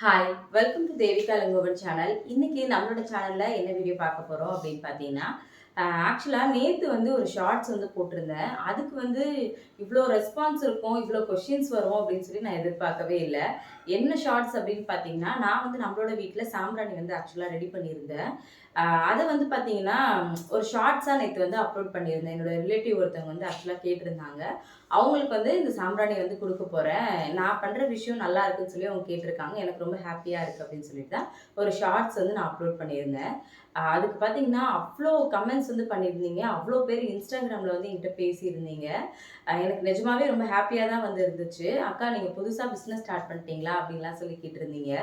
Hi welcome to Devika Langovan channel இன்னைக்கு நம்மளோட சேனல்ல என்ன வீடியோ பார்க்க போறோம் அப்படின்னு பார்த்தீங்கன்னா ஆக்சுவலாக நேற்று வந்து ஒரு ஷார்ட்ஸ் வந்து போட்டிருந்தேன். அதுக்கு வந்து இவ்வளோ ரெஸ்பான்ஸ் இருக்கும் இவ்வளோ கொஷின்ஸ் வரும் அப்படின்னு சொல்லி நான் எதிர்பார்க்கவே இல்லை. என்ன ஷார்ட்ஸ் அப்படின்னு பார்த்தீங்கன்னா நான் வந்து நம்மளோட வீட்டில் சாம்பிராணி வந்து ஆக்சுவலாக ரெடி பண்ணியிருந்தேன். அதை வந்து பார்த்தீங்கன்னா ஒரு ஷார்ட்ஸாக நேற்று வந்து அப்லோட் பண்ணியிருந்தேன். என்னோட ரிலேட்டிவ் ஒருத்தவங்க வந்து ஆக்சுவலாக கேட்டிருந்தாங்க. அவங்களுக்கு வந்து இந்த சாம்பிராணி வந்து கொடுக்க போகிறேன் நான் பண்ணுற விஷயம் நல்லா இருக்குன்னு சொல்லி அவங்க கேட்டிருக்காங்க. எனக்கு ரொம்ப ஹாப்பியாக இருக்குது அப்படின்னு சொல்லிட்டு தான் ஒரு ஷார்ட்ஸ் வந்து நான் அப்லோட் பண்ணியிருந்தேன். அதுக்கு பார்த்தீங்கன்னா அவ்வளோ கமெண்ட்ஸ் வந்து பண்ணியிருந்தீங்க அவ்வளோ பேர் இன்ஸ்டாகிராமில் வந்து என்கிட்ட பேசியிருந்தீங்க. எனக்கு நிஜமாவே ரொம்ப ஹாப்பியாக தான் வந்து இருந்துச்சு. அக்கா நீங்கள் புதுசாக பிஸ்னஸ் ஸ்டார்ட் பண்ணிட்டீங்களா? அப்படின்லாம் சொல்லி கேட்டிருந்தீங்க.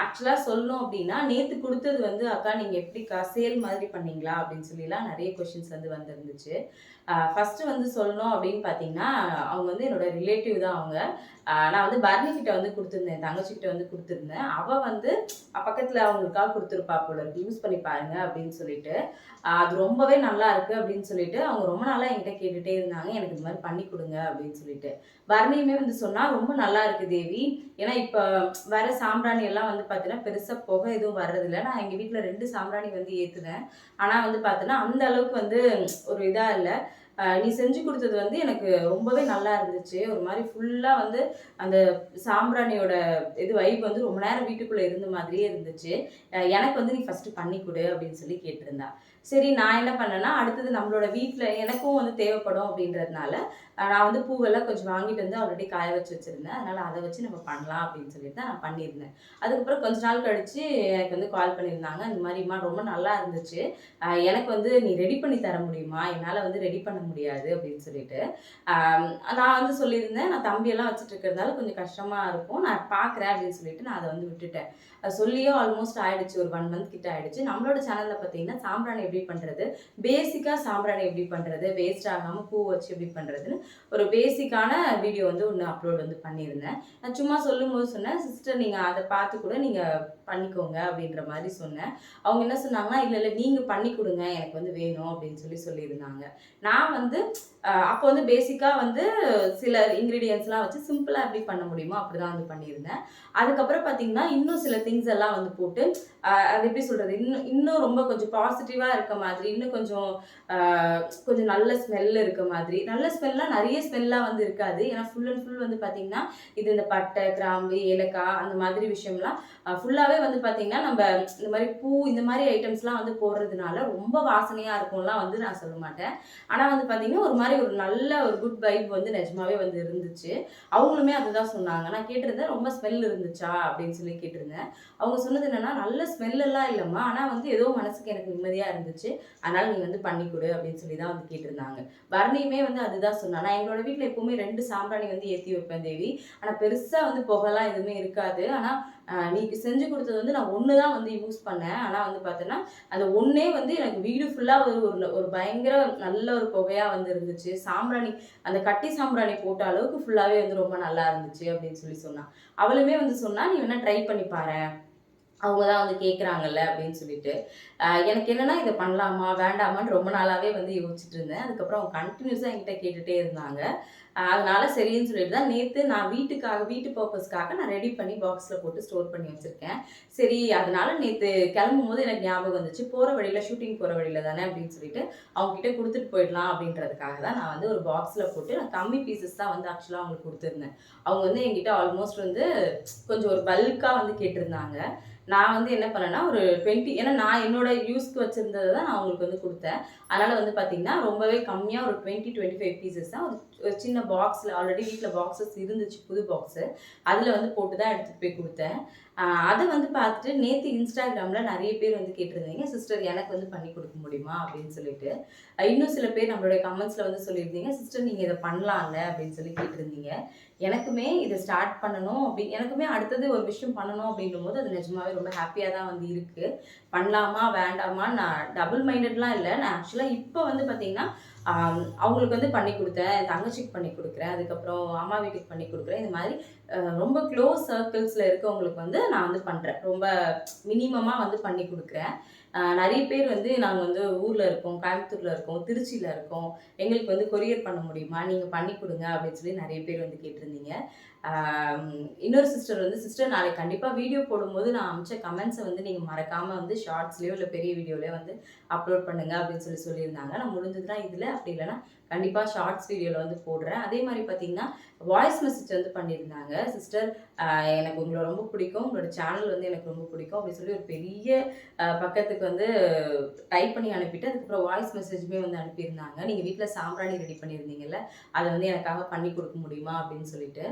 ஆக்சுவலாக சொல்லணும் அப்படின்னா நேற்று கொடுத்தது வந்து அக்கா நீங்கள் எப்படிக்கா சேல் மாதிரி பண்ணீங்களா? அப்படின்னு சொல்லிலாம் நிறைய கொஷின்ஸ் வந்து வந்திருந்துச்சு. ஃபஸ்ட்டு வந்து சொல்லணும் அப்படின்னு பார்த்தீங்கன்னா அவங்க வந்து என்னோட ரிலேட்டிவ் தான் அவங்க. நான் வந்து பர்னி கிட்ட வந்து கொடுத்துருந்தேன் தங்கச்சி கிட்ட வந்து கொடுத்துருந்தேன். அவள் வந்து பக்கத்தில் அவங்களுக்காக கொடுத்துருப்பா போல இருக்கு யூஸ் பண்ணி பாருங்க அப்படின்னு சொல்லிட்டு அது ரொம்பவே நல்லா இருக்கு அப்படின்னு சொல்லிட்டு அவங்க ரொம்ப நாளாக என்கிட்ட கேட்டுகிட்டே இருந்தாங்க எனக்கு இந்த மாதிரி பண்ணி கொடுங்க அப்படின்னு சொல்லிட்டு. பரணியுமே வந்து சொன்னால் ரொம்ப நல்லா இருக்கு தேவி. ஏன்னா இப்போ வர சாம்பிராணி எல்லாம் வந்து பார்த்தீங்கன்னா பெருசாக புகை எதுவும் வர்றதில்ல. நான் எங்கள் வீட்டில் ரெண்டு சாம்பிராணி வந்து ஏற்றுனேன் ஆனால் வந்து பார்த்தீங்கன்னா அந்த அளவுக்கு வந்து ஒரு இதாக இல்லை. நீ செஞ்சு கொடுத்தது வந்து எனக்கு ரொம்பவே நல்லா இருந்துச்சு. ஒரு மாதிரி ஃபுல்லாக வந்து அந்த சாம்பிராணியோட இது வைப் வந்து ரொம்ப நேரம் வீட்டுக்குள்ளே இருந்த மாதிரியே இருந்துச்சு. எனக்கு வந்து நீ ஃபஸ்ட்டு பண்ணி கொடு அப்படின்னு சொல்லி கேட்டிருந்தா. சரி நான் என்ன பண்ணேன்னா அடுத்தது நம்மளோட வீட்டில் எனக்கும் வந்து தேவைப்படும் அப்படின்றதுனால நான் வந்து பூவெல்லாம் கொஞ்சம் வாங்கிட்டு வந்து ஆல்ரெடி காய வச்சு வச்சுருந்தேன். அதனால் அதை வச்சு நம்ம பண்ணலாம் அப்படின்னு சொல்லிட்டு தான் நான் பண்ணியிருந்தேன். அதுக்கப்புறம் கொஞ்ச நாள் கழித்து எனக்கு வந்து கால் பண்ணியிருந்தாங்க. இந்த மாதிரிம்மா ரொம்ப நல்லா இருந்துச்சு. எனக்கு வந்து நீ ரெடி பண்ணி தர முடியுமா? என்னால் வந்து ரெடி பண்ண முடியாது. அப்படின்னு சொல்லிட்டு. நான் வந்து சொல்லியிருந்தேன். நான் தம்பியெல்லாம் வச்சுட்டு இருக்கிறதால கொஞ்சம் கஷ்டமாக இருக்கும். நான் பார்க்குறேன் அப்படின்னு சொல்லிட்டு நான் அதை வந்து விட்டுட்டேன். சொல்லியே ஆல்மோஸ்ட் ஆயிடுச்சு. ஒரு ஒன் மந்த் கிட்ட ஆயிடுச்சு. நம்மளோட சேனலில் பார்த்தீங்கன்னா சாம்பிராணி எப்படி பண்ணுறது பேசிக்காக சாம்பிராணி எப்படி பண்ணுறது வேஸ்ட் ஆகாமல் பூ வச்சு எப்படி பண்ணுறதுன்னு ஒரு பேசிக்கான வீடியோ வந்து ஒன்று அப்லோட் வந்து பண்ணியிருந்தேன். நான் சும்மா சொல்லும்போது சொன்னேன் சிஸ்டர் நீங்கள் அதை பார்த்து கூட நீங்கள் பண்ணிக்கோங்க அப்படின்ற மாதிரி சொன்னேன். அவங்க என்ன சொன்னாங்கன்னா இல்லை இல்லை நீங்கள் பண்ணி கொடுங்க எனக்கு வந்து வேணும் அப்படின்னு சொல்லி சொல்லியிருந்தாங்க. நான் வந்து அப்போ வந்து பேசிக்காக வந்து சில இன்க்ரீடியன்ஸ்லாம் வச்சு சிம்பிளாக எப்படி பண்ண முடியுமோ அப்படி தான் வந்து பண்ணியிருந்தேன். அதுக்கப்புறம் பார்த்தீங்கன்னா இன்னும் சில திங்ஸ் எல்லாம் வந்து போட்டு அது எப்படி சொல்கிறது இன்னும் இன்னும் ரொம்ப கொஞ்சம் பாசிட்டிவாக இருக்க மாதிரி இன்னும் கொஞ்சம் கொஞ்சம் நல்ல ஸ்மெல் இருக்க மாதிரி. நல்ல ஸ்மெல்லாம் நிறைய ஸ்மெல்லாம் வந்து இருக்காது. ஏன்னா ஃபுல் அண்ட் ஃபுல் வந்து பார்த்தீங்கன்னா இது இந்த பட்டை கிராம்பு ஏலக்காய் அந்த மாதிரி விஷயம்லாம் ஃபுல்லாகவே வந்து பார்த்தீங்கன்னா நம்ம இந்த மாதிரி பூ இந்த மாதிரி ஐட்டம்ஸ்லாம் வந்து போடுறதுனால ரொம்ப வாசனையாக இருக்கும்லாம் வந்து நான் சொல்ல மாட்டேன். ஆனால் வந்து பார்த்தீங்கன்னா ஒரு மாதிரி ஒரு நல்ல ஒரு குட் வைப் வந்து நிஜமாவே வந்து இருந்துச்சு. அவங்களுமே அதுதான் சொன்னாங்க. நான் கேட்டிருந்தேன் ரொம்ப ஸ்மெல் இருந்துச்சா? அப்படின்னு சொல்லி கேட்டிருந்தேன். அவங்க சொன்னது என்னன்னா நல்ல ஸ்மெல் எல்லாம் இல்லைம்மா. ஆனால் வந்து ஏதோ மனசுக்கு எனக்கு நிம்மதியாக இருந்துச்சு. இருந்துச்சு. அதனால நீ வந்து பண்ணி கொடு அப்படின்னு சொல்லி தான் வந்து கேட்டிருந்தாங்க. பரணியுமே வந்து அதுதான் சொன்னா நான் எங்களோட வீட்டில் எப்பவுமே ரெண்டு சாம்பிராணி வந்து ஏற்றி வைப்பேன் தேவி. ஆனால் பெருசாக வந்து புகைலாம் எதுவுமே இருக்காது. ஆனால் நீ செஞ்சு கொடுத்தது வந்து நான் ஒன்று தான் வந்து யூஸ் பண்ணேன். ஆனால் வந்து பார்த்தோன்னா அந்த ஒன்றே வந்து எனக்கு வீடு ஃபுல்லாக ஒரு ஒரு ஒரு பயங்கர நல்ல ஒரு புகையாக வந்து இருந்துச்சு. சாம்பிராணி அந்த கட்டி சாம்பிராணி போட்ட அளவுக்கு ஃபுல்லாகவே வந்து ரொம்ப நல்லா இருந்துச்சு அப்படின்னு சொல்லி சொன்னான். அவளுமே வந்து சொன்னால் நீ வேணால் ட்ரை பண்ணி பாரு அவங்க தான் வந்து கேட்குறாங்கல்ல அப்படின்னு சொல்லிட்டு. எனக்கு என்னன்னா இதை பண்ணலாமா வேண்டாமான்னு ரொம்ப நாளாகவே வந்து யோசிச்சுட்டு இருந்தேன். அதுக்கப்புறம் அவங்க கண்டினியூஸாக என்கிட்ட கேட்டுகிட்டே இருந்தாங்க. அதனால் அதனால சரின்னு சொல்லிட்டு தான் நேற்று நான் வீட்டுக்காக வீட்டு பர்பஸ்க்காக நான் ரெடி பண்ணி பாக்ஸில் போட்டு ஸ்டோர் பண்ணி வச்சுருக்கேன். சரி அதனால நேற்று கிளம்பும் போது எனக்கு ஞாபகம் வந்துச்சு போகிற வழியில் ஷூட்டிங் போகிற வழியில் தானே அப்படின்னு சொல்லிட்டு அவங்ககிட்ட கொடுத்துட்டு போயிடலாம் அப்படின்றதுக்காக தான் நான் வந்து ஒரு பாக்ஸில் போட்டு நான் கம்மி பீசஸ் தான் வந்து ஆக்சுவலாக அவங்களுக்கு கொடுத்துருந்தேன். அவங்க வந்து என்கிட்ட ஆல்மோஸ்ட் வந்து கொஞ்சம் ஒரு பல்காக வந்து கேட்டிருந்தாங்க. நான் வந்து என்ன பண்ணேன்னா ஒரு டுவெண்ட்டி ஏன்னா நான் என்னோட யூஸ்க்கு வச்சுருந்ததை தான் நான் அவங்களுக்கு வந்து கொடுத்தேன். அதனால் வந்து பார்த்தீங்கன்னா ரொம்பவே கம்மியாக ஒரு டுவெண்ட்டி டுவெண்ட்டி ஃபைவ் பீசஸ் தான் ஒரு சின்ன பாக்ஸில் ஆல்ரெடி வீட்டில் பாக்ஸஸ் இருந்துச்சு புது பாக்ஸு அதில் வந்து போட்டு தான் எடுத்துகிட்டு போய் கொடுத்தேன். அதை வந்து பார்த்துட்டு நேற்று இன்ஸ்டாகிராமில் நிறைய பேர் வந்து கேட்டிருந்தீங்க சிஸ்டர் எனக்கு வந்து பண்ணி கொடுக்க முடியுமா? அப்படின்னு சொல்லிட்டு. இன்னும் சில பேர் நம்மளுடைய கமெண்ட்ஸில் வந்து சொல்லியிருந்தீங்க சிஸ்டர் நீங்கள் இதை பண்ணலாம்ல? அப்படின்னு சொல்லி கேட்டிருந்தீங்க. எனக்குமே இதை ஸ்டார்ட் பண்ணணும் அப்படி எனக்குமே அடுத்தது ஒரு விஷயம் பண்ணணும் அப்படின்னும் போது அது நிஜமாவே ரொம்ப ஹாப்பியாக தான் வந்து இருக்குது பண்ணலாமா வேண்டாமா நான் டபுள் மைண்டட்லாம் இல்லை. நான் ஆக்சுவலாக இப்போ வந்து பார்த்தீங்கன்னா அவங்களுக்கு வந்து பண்ணி கொடுத்தேன் என் தங்கச்சிக்கு பண்ணி கொடுக்குறேன் அதுக்கப்புறம் அம்மா வீட்டுக்கு பண்ணி கொடுக்குறேன். இந்த மாதிரி ரொம்ப க்ளோஸ் சர்க்கிள்ஸில் இருக்கவங்களுக்கு வந்து நான் வந்து பண்ணுறேன் ரொம்ப மினிமமாக வந்து பண்ணி கொடுக்குறேன். நிறைய பேர் வந்து நாங்கள் வந்து ஊரில் இருக்கோம் கோயம்புத்தூரில் இருக்கோம் திருச்சியில் இருக்கோம். எங்களுக்கு வந்து கொரியர் பண்ண முடியுமா? நீங்கள் பண்ணி கொடுங்க அப்படின்னு சொல்லி நிறைய பேர் வந்து கேட்டிருந்தீங்க. இன்னொரு சிஸ்டர் வந்து சிஸ்டர் நாளைக்கு கண்டிப்பாக வீடியோ போடும்போது நான் அமிச்ச கமெண்ட்ஸை வந்து நீங்கள் மறக்காமல் வந்து ஷார்ட்ஸ்லேயோ இல்லை பெரிய வீடியோலேயோ வந்து அப்லோட் பண்ணுங்கள் அப்படின்னு சொல்லி சொல்லியிருந்தாங்க. நான் முடிஞ்சதுன்னா இதில் அப்படி இல்லைன்னா கண்டிப்பாக ஷார்ட்ஸ் வீடியோவில் வந்து போடுறேன். அதே மாதிரி பார்த்தீங்கன்னா வாய்ஸ் மெசேஜ் வந்து பண்ணியிருந்தாங்க. சிஸ்டர் எனக்கு உங்களை ரொம்ப பிடிக்கும். உங்களோட சேனல் வந்து எனக்கு ரொம்ப பிடிக்கும். அப்படின்னு சொல்லி ஒரு பெரிய பக்கத்துக்கு வந்து டைப் பண்ணி அனுப்பிட்டு அதுக்கப்புறம் வாய்ஸ் மெசேஜுமே வந்து அனுப்பியிருந்தாங்க. நீங்கள் வீட்டில் சாம்பிராணி ரெடி பண்ணியிருந்தீங்கல்ல அதை வந்து எனக்காக பண்ணி கொடுக்க முடியுமா அப்படின்னு சொல்லிட்டு.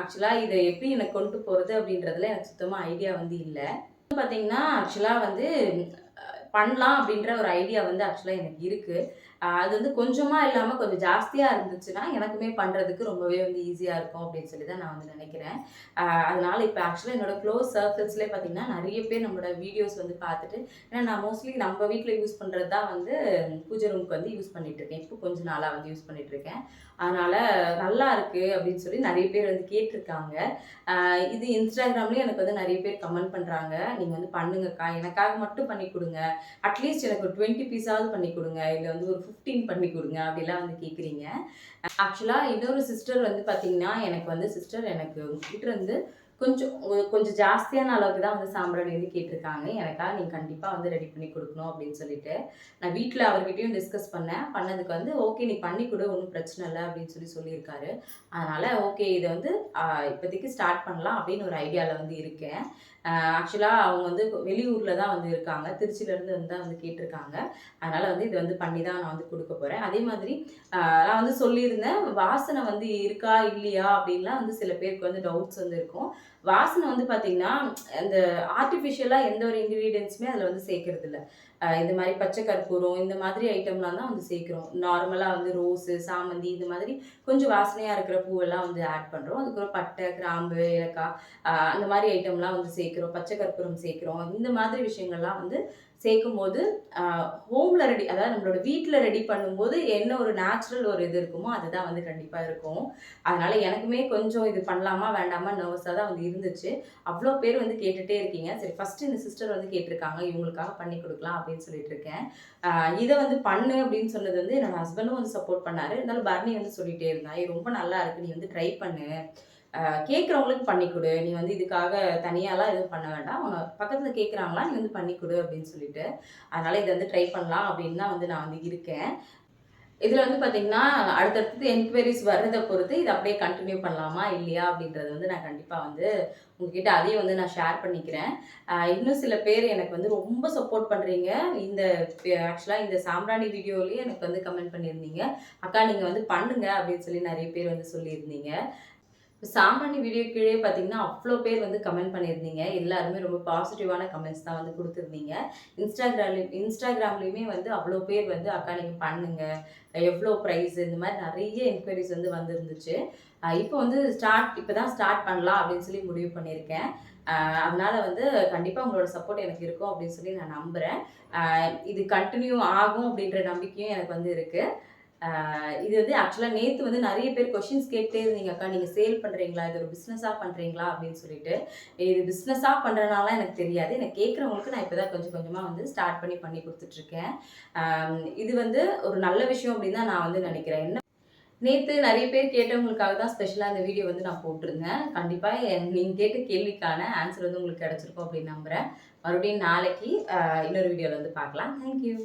ஆக்சுவலாக இதை எப்படி எனக்கு கொண்டு போகிறது அப்படின்றதுல எனக்கு சுத்தமாக ஐடியா வந்து இல்லை. பார்த்தீங்கன்னா ஆக்சுவலாக வந்து பண்ணலாம் அப்படின்ற ஒரு ஐடியா வந்து ஆக்சுவலாக எனக்கு இருக்குது அது வந்து கொஞ்சமாக இல்லாமல் கொஞ்சம் ஜாஸ்தியாக இருந்துச்சுன்னா எனக்குமே பண்ணுறதுக்கு ரொம்பவே வந்து ஈஸியாக இருக்கும் அப்படின்னு சொல்லி தான் நான் வந்து நினைக்கிறேன். அதனால் இப்போ ஆக்சுவலாக என்னோட க்ளோஸ் சர்க்கிள்ஸ்லேயே பார்த்தீங்கன்னா நிறைய பேர் நம்மளோட வீடியோஸ் வந்து பார்த்துட்டு ஏன்னா நான் மோஸ்ட்லி நம்ம வீட்டில் யூஸ் பண்ணுறது தான் வந்து பூஜை ரூமுக்கு வந்து யூஸ் பண்ணிகிட்ருக்கேன் இருக்கேன் இப்போ கொஞ்ச நாளாக வந்து யூஸ் பண்ணிகிட்ருக்கேன் இருக்கேன் நல்லா இருக்குது அப்படின்னு சொல்லி நிறைய பேர் வந்து கேட்டிருக்காங்க. இது இன்ஸ்டாகிராம்லேயும் எனக்கு வந்து நிறைய பேர் கமெண்ட் பண்ணுறாங்க நீங்கள் வந்து பண்ணுங்கக்கா. எனக்காக மட்டும் பண்ணி கொடுங்க. அட்லீஸ்ட் எனக்கு ஒரு டுவெண்ட்டி பீஸாவது பண்ணி கொடுங்க. இல்லை வந்து ஒரு ஃபிஃப்டீன் பண்ணி கொடுங்க அப்படிலாம் வந்து கேட்குறீங்க ஆக்சுவலாக இன்னொரு சிஸ்டர் வந்து பார்த்தீங்கன்னா எனக்கு வந்து சிஸ்டர் எனக்கு உங்ககிட்ட இருந்து கொஞ்சம் கொஞ்சம் ஜாஸ்தியான அளவுக்கு தான் வந்து சாம்பிராணி வந்து கேட்டிருக்காங்க. எனக்காக நீங்கள் கண்டிப்பாக வந்து ரெடி பண்ணி கொடுக்கணும் அப்படின்னு சொல்லிட்டு நான் வீட்டில் அவர்கிட்டையும் டிஸ்கஸ் பண்ணேன். பண்ணதுக்கு வந்து ஓகே நீ பண்ணி கொடு ஒன்றும் பிரச்சனை இல்லை அப்படின்னு சொல்லி சொல்லியிருக்காரு. அதனால் ஓகே இதை வந்து இப்போதைக்கு ஸ்டார்ட் பண்ணலாம் அப்படின்னு ஒரு ஐடியாவில் வந்து இருக்கேன். ஆக்சுவலாக அவங்க வந்து வெளியூரில் தான் வந்து இருக்காங்க. திருச்சியிலேருந்து வந்து தான் வந்து கேட்டிருக்காங்க. அதனால் வந்து இது வந்து பண்ணி தான் நான் வந்து கொடுக்க போகிறேன் அதே மாதிரி ஆஹ், நான் வந்து சொல்லியிருந்தேன் வாசனை வந்து இருக்கா இல்லையா அப்படின்லாம் வந்து சில பேருக்கு வந்து டவுட்ஸ் வந்து இருக்கும். வாசனை வந்து பார்த்தீங்கன்னா அந்த ஆர்டிஃபிஷியலாக எந்த ஒரு இன்க்ரீடியன்ஸுமே அதில் வந்து சேர்க்கறது இல்லை இந்த மாதிரி பச்சை கற்பூரம் இந்த மாதிரி ஐட்டம்லாம் தான் வந்து சேர்க்குறோம். நார்மலாக வந்து ரோஸு சாமந்தி இந்த மாதிரி கொஞ்சம் வாசனையாக இருக்கிற பூவெல்லாம் வந்து ஆட் பண்ணுறோம் அதுக்கப்புறம் பட்டை கிராம்பு ஏலக்காய் அந்த மாதிரி ஐட்டம்லாம் வந்து சேர்க்குறோம். பச்சை கற்பூரம் சேர்க்குறோம். இந்த மாதிரி விஷயங்கள்லாம் வந்து சேர்க்கும் போது ஹோமில் ரெடி அதாவது நம்மளோட வீட்டில் ரெடி பண்ணும்போது என்ன ஒரு நேச்சுரல் ஒரு இது இருக்குமோ அதுதான் வந்து கண்டிப்பாக இருக்கும். அதனால் எனக்குமே கொஞ்சம் இது பண்ணலாமா வேண்டாமா நர்வஸாக தான் வந்து இருந்துச்சு. அவ்வளோ பேர் வந்து கேட்டுகிட்டே இருக்கீங்க. சரி ஃபஸ்ட்டு இந்த சிஸ்டர் வந்து கேட்டிருக்காங்க. இவங்களுக்காக பண்ணி கொடுக்கலாம் அப்படின்னு சொல்லிட்டு இருக்கேன். இதை வந்து பண்ணு அப்படின்னு சொன்னது வந்து என்னோட ஹஸ்பண்டும் வந்து சப்போர்ட் பண்ணார். இருந்தாலும் பர்னி வந்து சொல்லிகிட்டே இருந்தான். ரொம்ப நல்லா இருக்கு. நீ வந்து ட்ரை பண்ணு. கேட்குறவங்களுக்கு பண்ணி கொடு நீ வந்து இதுக்காக தனியாலாம் எதுவும் பண்ண வேண்டாம். உன்னை பக்கத்தில் கேட்குறாங்களா நீ வந்து பண்ணி கொடு அப்படின்னு சொல்லிட்டு. அதனால் இதை வந்து ட்ரை பண்ணலாம் அப்படின்னு தான் வந்து நான் வந்து இருக்கேன். இதில் வந்து பார்த்தீங்கன்னா அடுத்தடுத்து என்கொயரிஸ் வர்றதை பொறுத்து இதை அப்படியே கண்டினியூ பண்ணலாமா இல்லையா அப்படின்றது வந்து நான் கண்டிப்பாக வந்து உங்ககிட்ட அதையும் வந்து நான் ஷேர் பண்ணிக்கிறேன். இன்னும் சில பேர் எனக்கு வந்து ரொம்ப சப்போர்ட் பண்ணுறீங்க இந்த ஆக்சுவலாக இந்த சாம்ராணி வீடியோலேயே எனக்கு வந்து கமெண்ட் பண்ணியிருந்தீங்க. அக்கா நீங்கள் வந்து பண்ணுங்க அப்படின்னு சொல்லி நிறைய பேர் வந்து சொல்லியிருந்தீங்க. இப்போ சாம்பிராணி வீடியோ கீழே பார்த்தீங்கன்னா அவ்வளோ பேர் வந்து கமெண்ட் பண்ணியிருந்தீங்க. எல்லாருமே ரொம்ப பாசிட்டிவான கமெண்ட்ஸ் தான் வந்து கொடுத்துருந்தீங்க. இன்ஸ்டாகிராம்லேயும் இன்ஸ்டாகிராம்லேயுமே வந்து அவ்வளோ பேர் வந்து அக்கா நீங்கள் பண்ணுங்கள் எவ்வளோ ப்ரைஸ் இந்த மாதிரி நிறைய என்கொயரிஸ் வந்து வந்துருந்துச்சு. இப்போ வந்து ஸ்டார்ட் இப்போ தான் ஸ்டார்ட் பண்ணலாம் அப்படின்னு சொல்லி முடிவு பண்ணியிருக்கேன். அதனால் வந்து கண்டிப்பாக உங்களோட சப்போர்ட் எனக்கு இருக்கும் அப்படின்னு சொல்லி நான் நம்புகிறேன் இது கண்டினியூ ஆகும் அப்படின்ற நம்பிக்கையும் எனக்கு வந்து இருக்குது இது வந்து ஆக்சுவலாக நேற்று வந்து நிறைய பேர் கொஷின்ஸ் கேட்டே இருந்தீங்க அக்கா நீங்கள் சேல் பண்ணுறீங்களா இது ஒரு பிஸ்னஸாக பண்ணுறீங்களா அப்படின்னு சொல்லிட்டு. இது பிஸ்னஸாக பண்ணுறனால எனக்கு தெரியாது. எனக்கு கேட்குறவங்களுக்கு நான் இப்போ தான் கொஞ்சம் கொஞ்சமாக வந்து ஸ்டார்ட் பண்ணி பண்ணி கொடுத்துட்ருக்கேன். இது வந்து ஒரு நல்ல விஷயம் அப்படின்னு தான் நான் வந்து நினைக்கிறேன். என்ன நேற்று நிறைய பேர் கேட்டவங்களுக்காக தான் ஸ்பெஷலாக இந்த வீடியோ வந்து நான் போட்டிருந்தேன். கண்டிப்பாக நீங்கள் கேட்ட கேள்விக்கான ஆன்சர் வந்து உங்களுக்கு கிடச்சிருக்கும் அப்படின்னு நம்புகிறேன் மறுபடியும் நாளைக்கு இன்னொரு வீடியோவில் வந்து பார்க்கலாம். தேங்க்யூ